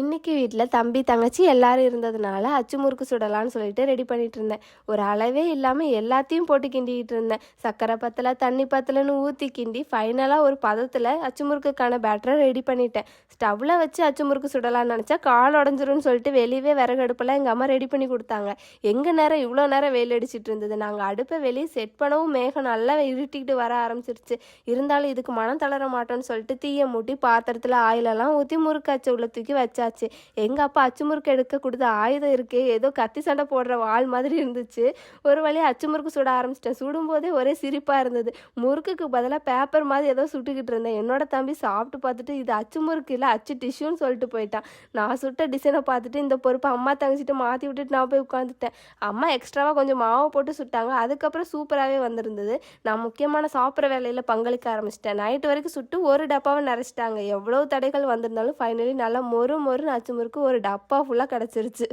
இன்றைக்கி வீட்டில் தம்பி தங்கச்சி எல்லாரும் இருந்ததுனால அச்சு முறுக்கு சுடலான்னு சொல்லிட்டு ரெடி பண்ணிட்டு இருந்தேன். ஒரு அளவே இல்லாமல் எல்லாத்தையும் போட்டு கிண்டிக்கிட்டு இருந்தேன். சக்கரை பத்தலை தண்ணி பத்தலைன்னு ஊற்றி கிண்டி ஃபைனலாக ஒரு பதத்தில் அச்சு முறுக்குக்கான பேட்டரை ரெடி பண்ணிட்டேன். ஸ்டவ்வில் வச்சு அச்சு முறுக்கு சுடலான்னு நினச்சா கால் உடஞ்சிரும்னு சொல்லிட்டு வெளியவே விறகு அடுப்பெல்லாம் எங்கள் அம்மா ரெடி பண்ணி கொடுத்தாங்க. எங்கள் நேரம் இவ்வளோ நேரம் வெயில் அடிச்சிட்டு இருந்தது? நாங்கள் அடுப்பை வெளியே செட் பண்ணவும் மேகம் நல்லா இருட்டிக்கிட்டு வர ஆரம்பிச்சிருச்சு. இருந்தாலும் இதுக்கு மனம் தளர மாட்டோம்னு சொல்லிட்டு தீயை மூட்டி பாத்திரத்தில் ஆயிலெல்லாம் ஊற்றி முறுக்காச்சு உள்ள தூக்கி வச்சேன். வச்சாச்சு. எங்கள் அப்பா அச்சு முறுக்கு எடுக்க கொடுத்த ஆயுதம் இருக்கே ஏதோ கத்தி சண்டை போடுற வாள் மாதிரி இருந்துச்சு. ஒரு வழியாக அச்சு முறுக்கு சுட ஆரம்பிச்சிட்டேன். சுடும்போதே ஒரே சிரிப்பாக இருந்தது. முறுக்குக்கு பதிலாக பேப்பர் மாதிரி ஏதோ சுட்டுக்கிட்டு இருந்தேன். என்னோட தம்பி சாப்பிட்டு பார்த்துட்டு இது அச்சு முறுக்கு இல்லை அச்சு டிஷ்யூன்னு சொல்லிட்டு போயிட்டான். நான் சுட்ட டிசைனை பார்த்துட்டு இந்த பொறுப்பை அம்மா தங்கச்சிட்டு மாற்றி விட்டுட்டு நான் போய் உட்காந்துட்டேன். அம்மா எக்ஸ்ட்ராவாக கொஞ்சம் மாவு போட்டு சுட்டாங்க. அதுக்கப்புறம் சூப்பராகவே வந்திருந்தது. நான் முக்கியமான சாப்பிட்ற வேலையில் பங்களிக்க ஆரம்பிச்சிட்டேன். நைட்டு வரைக்கும் சுட்டு ஒரு டப்பாவை நிறைச்சிட்டாங்க எவ்வளோ தடைகள் வந்திருந்தாலும் ஃபைனலி நல்லா மொறு மொ அச்சு முறுக்கு ஒரு டப்பா ஃபுல்லாக கிடச்சிருச்சு.